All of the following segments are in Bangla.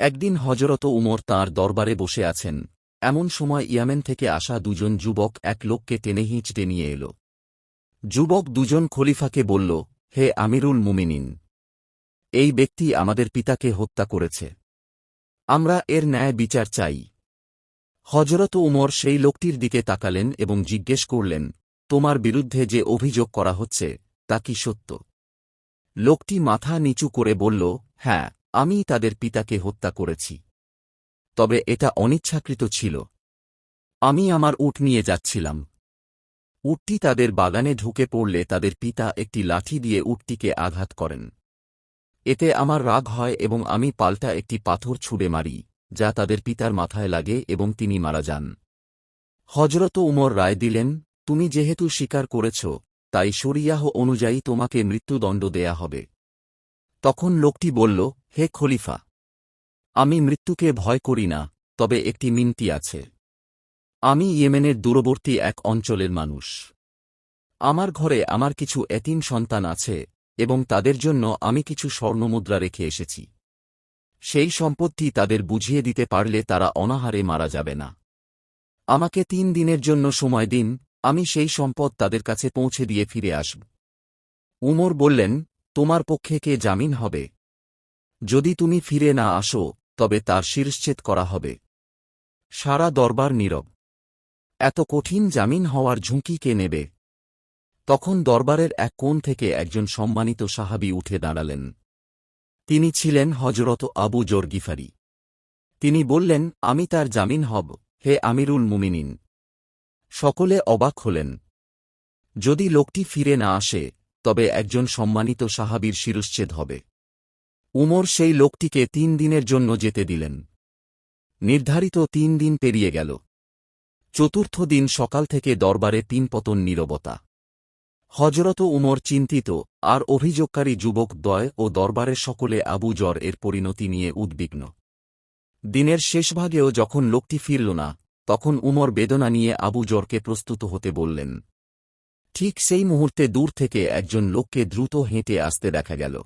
একদিন হজরত উমর তাঁর দরবারে বসে আছেন। এমন সময় ইয়ামেন থেকে আসা দুজন যুবক এক লোককে টেনে হিঁচড়ে নিয়ে এল। যুবক দুজন খলিফাকে বলল, হে আমিরুল মুমিনিন, এই ব্যক্তি আমাদের পিতাকে হত্যা করেছে। আমরা এর ন্যায় বিচার চাই। হজরত উমর সেই লোকটির দিকে তাকালেন এবং জিজ্ঞেস করলেন, তোমার বিরুদ্ধে যে অভিযোগ করা হচ্ছে, তা কি সত্য? লোকটি মাথা নিচু করে বলল হ্যাঁ আমি তাদের পিতাকে হত্যা করেছি। তবে এটা অনিচ্ছাকৃত ছিল। আমি আমার উট নিয়ে যাচ্ছিলাম। উটটি তাদের বাগানে ঢুকে পড়লে তাদের পিতা একটি লাঠি দিয়ে উটটিকে আঘাত করেন। এতে আমার রাগ হয় এবং আমি পাল্টা একটি পাথর ছুঁড়ে মারি, যা তাদের পিতার মাথায় লাগে এবং তিনি মারা যান। হজরত উমর রায় দিলেন, তুমি যেহেতু স্বীকার করেছ, তাই শরিয়াহ অনুযায়ী তোমাকে মৃত্যুদণ্ড দেয়া হবে। তখন লোকটি বলল, হে খলিফা, আমি মৃত্যুকে ভয় করি না, তবে একটি মিনতি আছে। আমি ইয়েমেনের দূরবর্তী এক অঞ্চলের মানুষ। আমার ঘরে আমার কিছু এতিম সন্তান আছে এবং তাদের জন্য আমি কিছু স্বর্ণমুদ্রা রেখে এসেছি। সেই সম্পত্তি তাদের বুঝিয়ে দিতে পারলে তারা অনাহারে মারা যাবে না। আমাকে তিন দিনের জন্য সময় দিন, আমি সেই সম্পদ তাদের কাছে পৌঁছে দিয়ে ফিরে আসব। উমর বললেন তোমার পক্ষে কে জামিন হবে? যদি তুমি ফিরে না আসো, তবে তার শিরশ্ছেদ করা হবে। সারা দরবার নীরব। এত কঠিন জামিন হওয়ার ঝুঁকি কে নেবে? তখন দরবারের এক কোণ থেকে একজন সম্মানিত সাহাবি উঠে দাঁড়ালেন। তিনি ছিলেন হজরত আবু জর্গিফারি তিনি বললেন, আমি তার জামিন হব। হে আমিরুল মুমিনিন! সকলে অবাক হলেন। যদি লোকটি ফিরে না আসে তবে একজন সম্মানিত সাহাবীর শিরশ্ছেদ হবে। উমর সেই লোকটিকে তিন দিনের জন্য যেতে দিলেন। নির্ধারিত তিন দিন পেরিয়ে গেল। চতুর্থ দিন সকাল থেকে দরবারে তিন পতন নীরবতা। হজরত উমর চিন্তিত আর অভিযোগকারী যুবক দয় ও দরবারের সকলে আবু জর এর পরিণতি নিয়ে উদ্বিগ্ন। দিনের শেষভাগেও যখন লোকটি ফিরল না, তখন উমর বেদনা নিয়ে আবু জরকে প্রস্তুত হতে বললেন ঠিক সেই মুহূর্তে দূর থেকে একজন লোককে দ্রুত হেঁটে আসতে দেখা গেল।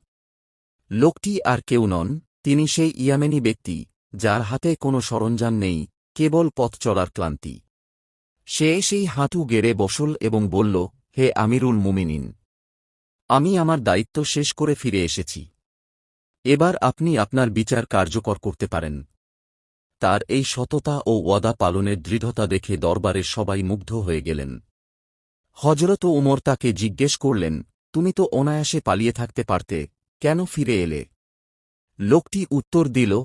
লোকটি আর কেউ নন, তিনি সেই ইয়ামেনি ব্যক্তি, যার হাতে কোনো সরঞ্জাম নেই, কেবল পথ চলার ক্লান্তি। সে সেই হাঁটু গেড়ে বসল এবং বলল, হে আমিরুল মুমিনিন, আমি আমার দায়িত্ব শেষ করে ফিরে এসেছি। এবার আপনি আপনার বিচার কার্যকর করতে পারেন। তার এই সততা ও ওয়াদা পালনের দৃঢ়তা দেখে দরবারের সবাই মুগ্ধ হয়ে গেলেন। হজরত ওমর তাকে জিজ্ঞেস করলেন, তুমি তো অনায়াসে পালিয়ে থাকতে পারতে, কেন ফিরে এলে? লোকটি উত্তর দিল